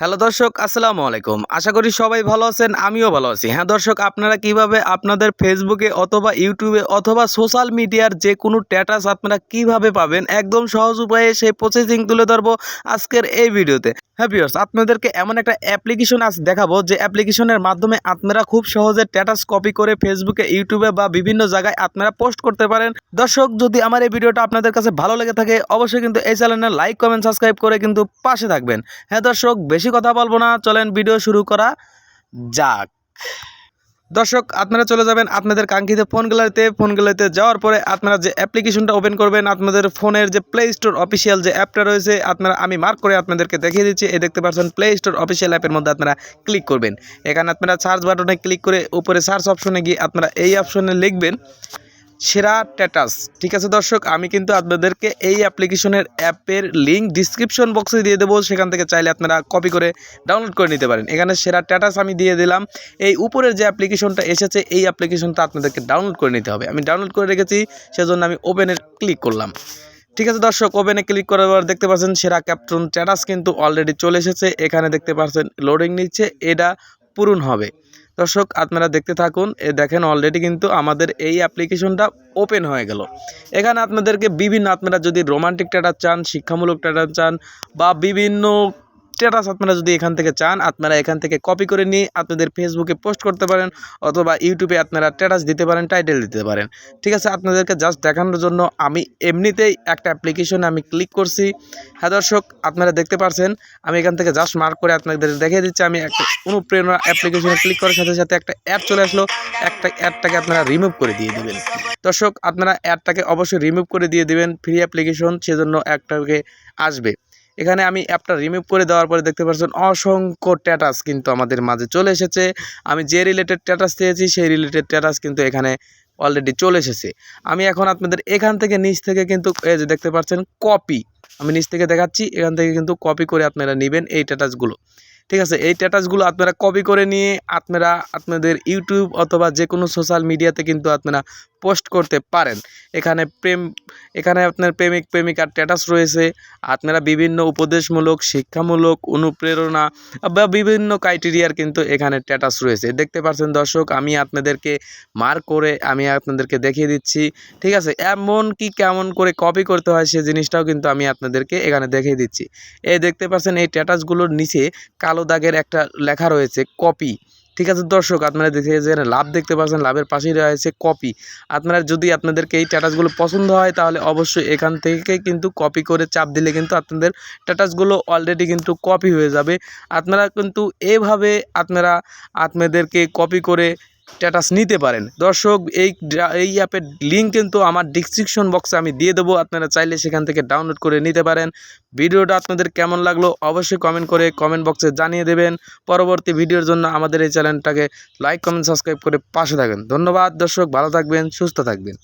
Hello দর্শক, আসসালামু আলাইকুম। আশা করি সবাই ভালো আছেন, আমিও ভালো আছি। হ্যাঁ দর্শক, আপনারা কীভাবে আপনাদের ফেসবুকে অথবা ইউটিউবে অথবা সোশ্যাল মিডিয়ার যে কোনো স্ট্যাটাস আপনারা কীভাবে পাবেন, একদম সহজ উপায়ে সেই প্রসেসিং তুলে ধরবো আজকের এই ভিডিওতে। হ্যাঁ ভিউয়ার্স আপনাদেরকে এমন একটা অ্যাপ্লিকেশন আজ দেখাবো, যে অ্যাপ্লিকেশনের মাধ্যমে আপনারা খুব সহজে স্ট্যাটাস কপি করে ফেসবুকে ইউটিউবে বা বিভিন্ন জায়গায় আপনারা পোস্ট করতে পারেন। দর্শক, যদি আমার এই ভিডিওটা আপনাদের কাছে ভালো লেগে থাকে, অবশ্যই কিন্তু এই চ্যানেলে লাইক কমেন্ট সাবস্ক্রাইব করে কিন্তু পাশে থাকবেন। হ্যাঁ দর্শক, বেশি কথা বলব না, চলেন ভিডিও শুরু করা যাক। দর্শক, আপনারা চলে যাবেন আপনাদের কাঙ্ক্ষিত ফোন গ্যালারিতে ফোন গ্যালারিতে যাওয়ার পরে আপনারা যে অ্যাপ্লিকেশনটা ওপেন করবেন, আপনাদের ফোনের যে প্লে স্টোর অফিসিয়াল যে অ্যাপটা রয়েছে, আপনারা, আমি মার্ক করে আপনাদেরকে দেখিয়ে দিচ্ছি। এই দেখতে পাচ্ছেন প্লে স্টোর অফিসিয়াল অ্যাপের মধ্যে আপনারা ক্লিক করবেন। এখানে আপনারা সার্চ বাটনে ক্লিক করে উপরে সার্চ অপশনে গিয়ে আপনারা এই অপশনে লিখবেন। সেরা স্ট্যাটাস ঠিক আছে দর্শক, আমি কিন্তু আপনাদেরকে এই অ্যাপ্লিকেশনের অ্যাপের লিঙ্ক ডিসক্রিপশন বক্সে দিয়ে দেবো, সেখান থেকে চাইলে আপনারা কপি করে ডাউনলোড করে নিতে পারেন। এখানে সেরা স্ট্যাটাস আমি দিয়ে দিলাম। এই উপরের যে অ্যাপ্লিকেশনটা এসেছে, এই অ্যাপ্লিকেশনটা আপনাদেরকে ডাউনলোড করে নিতে হবে। আমি ডাউনলোড করে রেখেছি, সেজন্য আমি ওপেনে ক্লিক করলাম। ঠিক আছে দর্শক, ওপেনে ক্লিক করার পর দেখতে পাচ্ছেন সেরা ক্যাপটন স্ট্যাটাস কিন্তু অলরেডি চলে এসেছে। এখানে দেখতে পাচ্ছেন লোডিং নিচ্ছে, এটা পূরণ হবে। দর্শক, আপনারা দেখতে থাকুন। এ দেখেন অলরেডি কিন্তু আমাদের এই অ্যাপ্লিকেশনটা ওপেন হয়ে গেল। এখানে আপনাদেরকে বিভিন্ন, আপনারা যদি রোমান্টিক টাটা চান, শিক্ষামূলক টাটা চান বা বিভিন্ন স্ট্যাটাস আপনারা যদি এখান থেকে চান, আপনারা এখান থেকে কপি করে নিয়ে আপনাদের ফেসবুকে পোস্ট করতে পারেন অথবা ইউটিউবে আপনারা স্ট্যাটাস দিতে পারেন টাইটেল দিতে পারেন। ঠিক আছে, আপনাদেরকে জাস্ট দেখানোর জন্য আমি এমনিতেই একটা অ্যাপ্লিকেশনে আমি ক্লিক করছি। হ্যাঁ দর্শক, আপনারা দেখতে পারছেন, আমি এখান থেকে জাস্ট মার্ক করে আপনাদের দেখিয়ে দিচ্ছি। আমি একটা অনুপ্রেরণা অ্যাপ্লিকেশনে ক্লিক করার সাথে সাথে একটা অ্যাড চলে আসলো। একটা অ্যাডটাকে আপনারা রিমুভ করে দিয়ে দিবেন। দর্শক, আপনারা অ্যাডটাকে অবশ্যই রিমুভ করে দিয়ে দিবেন। ফ্রি অ্যাপ্লিকেশন সেজন্য অ্যাডটাকে আসবে। এখানে আমি অ্যাপটা রিমুভ করে দেওয়ার পরে দেখতে পাচ্ছেন অসংখ্য স্ট্যাটাস কিন্তু আমাদের মাঝে চলে এসেছে। আমি যে রিলেটেড স্ট্যাটাস চেয়েছি সেই রিলেটেড স্ট্যাটাস কিন্তু এখানে অলরেডি চলে এসেছে। আমি এখন আপনাদের এখান থেকে নিচ থেকে কিন্তু এই যে দেখতে পাচ্ছেন কপি আমি নিচ থেকে দেখাচ্ছি, এখান থেকে কিন্তু কপি করে আপনারা নেবেন এই স্ট্যাটাসগুলো ঠিক আছে, এই স্ট্যাটাসগুলো আপনারা কপি করে নিয়ে আপনারা আপনাদের ইউটিউব অথবা যে কোনো সোশ্যাল মিডিয়াতে কিন্তু আপনারা পোস্ট করতে পারেন। এখানে প্রেম, এখানে আপনার প্রেমিক, প্রেমিকার স্ট্যাটাস রয়েছে। আপনারা বিভিন্ন উপদেশমূলক, শিক্ষামূলক, অনুপ্রেরণা বা বিভিন্ন ক্রাইটেরিয়ার কিন্তু এখানে স্ট্যাটাস রয়েছে। দেখতে পাচ্ছেন দর্শক, আমি আপনাদেরকে মার্ক করে, আমি আপনাদেরকে দেখিয়ে দিচ্ছি। ঠিক আছে? এমন কি কেমন করে কপি করতে হয় সে জিনিসটাও কিন্তু আমি আপনাদেরকে এখানে দেখিয়ে দিচ্ছি। এই দেখতে পাচ্ছেন এই স্ট্যাটাসগুলোর নিচে কালো দাগের একটা লেখা রয়েছে কপি ঠিক আছে, দর্শক, আপনারা দেখে যে লাভ দেখতে পাচ্ছেন, লাভের পাশেই রয়েছে কপি আপনারা যদি আপনাদেরকে এই স্ট্যাটাসগুলো পছন্দ হয়, তাহলে অবশ্যই এখান থেকে কিন্তু কপি করে চাপ দিলে কিন্তু আপনাদের স্ট্যাটাসগুলো অলরেডি কিন্তু কপি হয়ে যাবে। আপনারা কিন্তু এভাবে আপনারা, আপনাদেরকে কপি করে স্ট্যাটাস নিতে পারেন। দর্শক, এই এই অ্যাপের লিঙ্ক কিন্তু আমার ডিসক্রিপশন বক্সে আমি দিয়ে দেবো। আপনারা চাইলে সেখান থেকে ডাউনলোড করে নিতে পারেন। ভিডিওটা আপনাদের কেমন লাগল অবশ্যই কমেন্ট করে কমেন্ট বক্সে জানিয়ে দেবেন। পরবর্তী ভিডিওর জন্য আমাদের এই চ্যানেলটাকে লাইক কমেন্ট সাবস্ক্রাইব করে পাশে থাকেন। ধন্যবাদ, দর্শক, ভালো থাকবেন, সুস্থ থাকবেন।